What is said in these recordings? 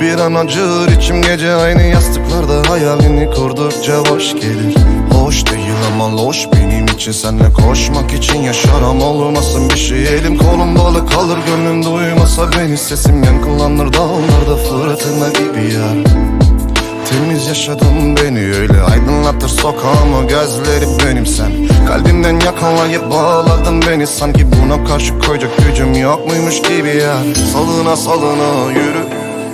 bir an acır içim gece aynı yastıklarda Hayalini kurdukça boş gelir. Hoş değil ama loş benim için Senle koşmak için yaşaram. Olmasın bir şey Elim kolum bağlı kalır gönlüm duymasa beni. Sesim yankılanır dağlarda fırtına gibi ya Temiz yaşadım beni öyle aydınlatır sokağımı gözleri benim sen. Kalbimden yakalayıp bağladın beni sanki buna karşı koyacak gücüm yok muymuş gibi ya Salına salına yürü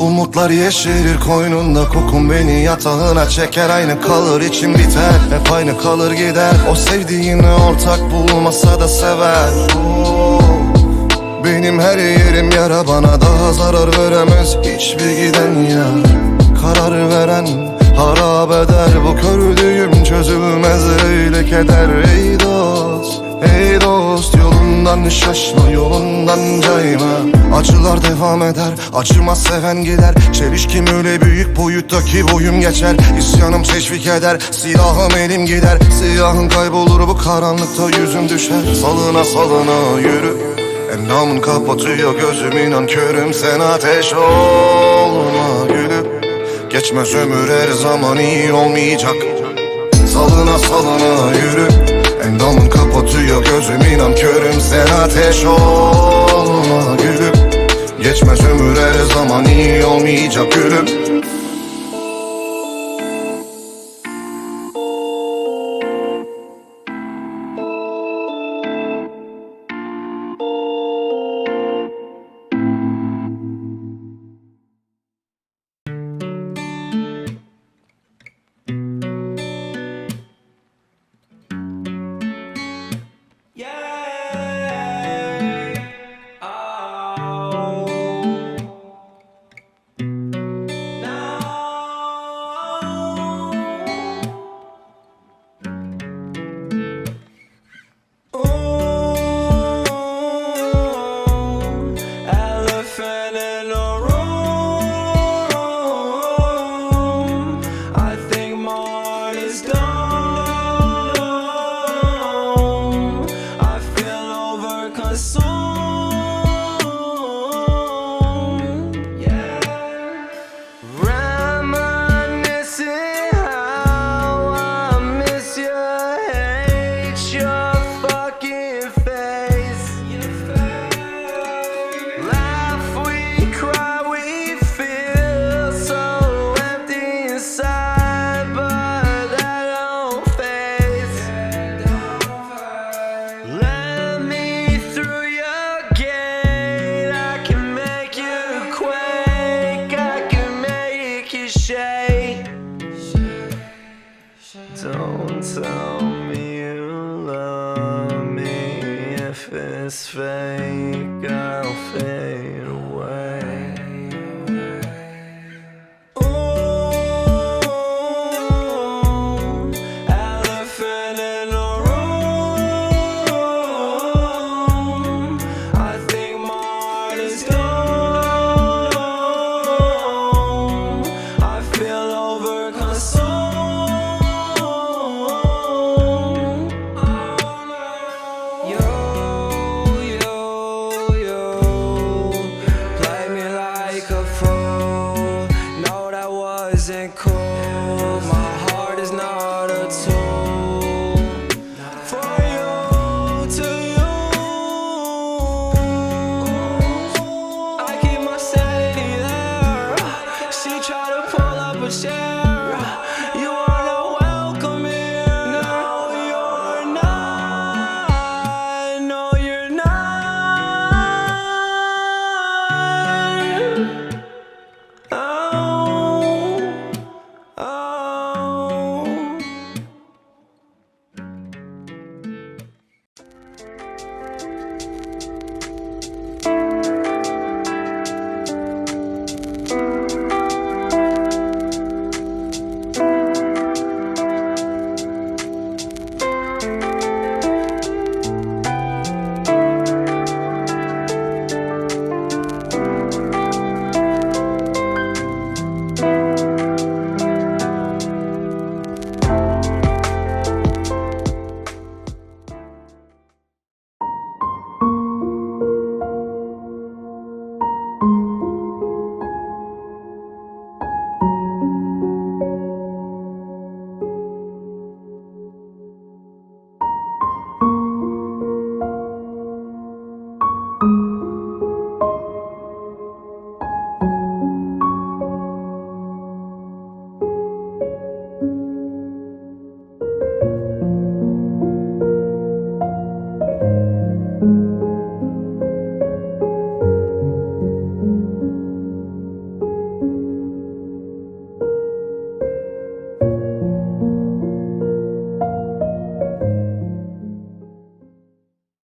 Umutlar yeşerir koynunda kokun beni yatağına çeker. Aynı kalır içim biter hep aynı kalır gider. O sevdiğini ortak bulmasa da sever. Benim her yerim yara bana daha zarar veremez. Hiçbir giden yar Karar veren harap eder. Bu kördüğüm çözülmez öyle keder. Ey dost, ey dost Yolundan şaşma, yolundan cayma. Acılar devam eder, acımaz seven gider. Çelişkim öyle büyük boyuttaki boyum geçer. İsyanım teşvik eder, silahım elim gider. Siyahın kaybolur bu karanlıkta yüzüm düşer. Salına salına yürü. Endamın kapatıyor gözüm inan körüm Sen ateş olma gülüm Geçmez ömür her zaman iyi olmayacak. Salına salına yürü Endamın kapatıyor gözüm inan körüm. Sen ateş olma gülüm. Geçmez ömür her zaman iyi olmayacak gülüm tell me you love me if it's fake. Yeah.